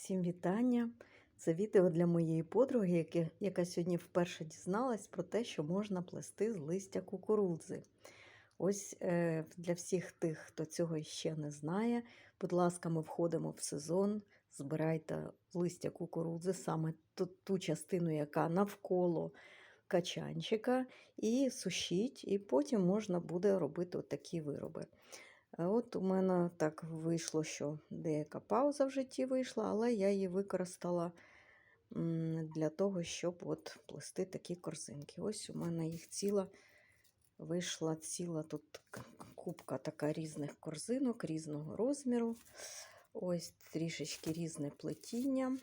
Всім вітання! Це відео для моєї подруги, яка сьогодні вперше дізналась про те, що можна плести з листя кукурудзи. Ось е, для всіх тих, хто цього ще не знає, будь ласка, ми входимо в сезон, збирайте листя кукурудзи, саме ту, ту частину, яка навколо качанчика, і сушіть, і потім можна буде робити такі вироби. От у мене так вийшло, що деяка пауза в житті вийшла, але я її використала для того, щоб от плести такі корзинки. Ось у мене їх ціла, вийшла ціла тут кубка така різних корзинок, різного розміру. Ось трішечки різне плетіння.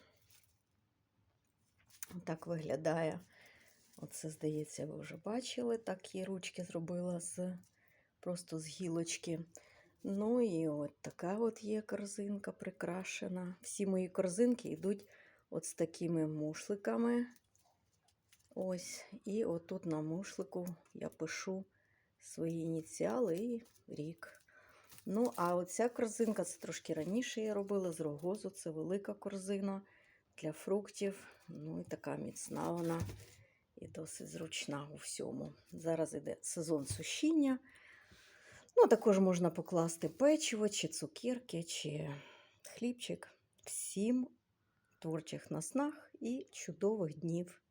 Так виглядає. Оце, здається, ви вже бачили. Такі ручки зробила з просто з гілочки. Ну і от така от є корзинка прикрашена. Всі мої корзинки йдуть от з такими мушликами. Ось. І отут на мушлику я пишу свої ініціали і рік. Ну, а оця корзинка, це трошки раніше я робила з рогозу. Це велика корзина для фруктів. Ну і така міцна вона і досить зручна у всьому. Зараз іде сезон сушіння. Ну, також можна покласти печиво, чи цукерки, чи хлібчик. Всім творчих наснах і чудових днів.